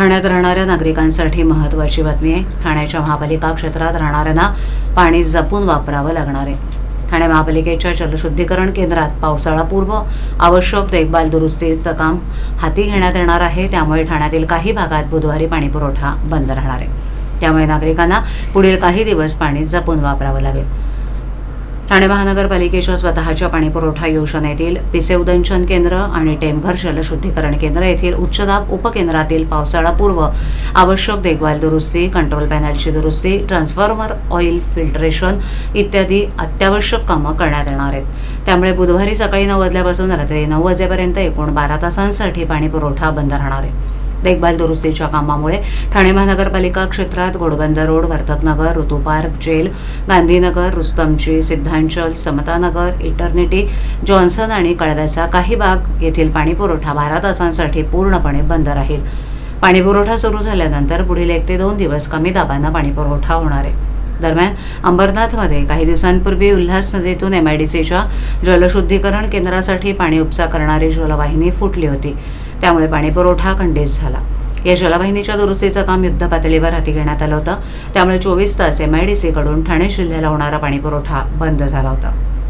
ठाण्यात राहणाऱ्या नागरिकांसाठी महत्त्वाची बातमी आहे. ठाण्याच्या महापालिका क्षेत्रात राहणाऱ्यांना पाणी जपून वापरावं लागणार आहे. ठाणे महापालिकेच्या जलशुद्धीकरण केंद्रात पावसाळापूर्व आवश्यक देखभाल दुरुस्तीचं काम हाती घेण्यात येणार आहे. त्यामुळे ठाण्यातील काही भागात बुधवारी पाणीपुरवठा बंद राहणार आहे. त्यामुळे नागरिकांना पुढील काही दिवस पाणी जपून वापरावं लागेल. ठाणे महानगरपालिकेच्या स्वतःच्या पाणीपुरवठा योजनेतील पिसेउदंचन केंद्र आणि टेमघर जलशुद्धीकरण केंद्र येथील उच्चदाब उपकेंद्रातील पावसाळापूर्व आवश्यक देखभाल दुरुस्ती कंट्रोल पॅनलची दुरुस्ती ट्रान्सफॉर्मर ऑइल फिल्टरेशन इत्यादी अत्यावश्यक कामं करण्यात येणार आहेत. त्यामुळे बुधवारी सकाळी नऊ वाजल्यापासून रात्री नऊ वाजेपर्यंत एकूण बारा तासांसाठी पाणीपुरवठा बंद राहणार आहे. देखभाल दुरुस्तीच्या कामामुळे ठाणे महानगरपालिका क्षेत्रात Ghodbunder road Vartaknagar Ritu park jail Gandhinagar रुस्तमची सिद्धांचल Samatanagar eternity Johnson आणि कळव्याचा काही भाग येथील पाणीपुरवठा बारा तासांसाठी पूर्णपणे बंद राहील. पाणीपुरवठा सुरू झाल्यानंतर पुढील एक ते दोन दिवस कमी दाबानं पाणीपुरवठा होणार आहे. दरम्यान अंबरनाथमध्ये काही दिवसांपूर्वी उल्हास नदीतून एम आय डी सीच्या जलशुद्धीकरण केंद्रासाठी पाणी उपसा करणारी जलवाहिनी फुटली होती. त्यामुळे पाणीपुरवठा खंडित झाला. या जलवाहिनीच्या दुरुस्तीचं काम युद्धपातळीवर हाती घेण्यात आलं होतं. त्यामुळे चोवीस तास एम आय डी सीकडून ठाणे जिल्ह्याला होणारा पाणीपुरवठा बंद झाला होता.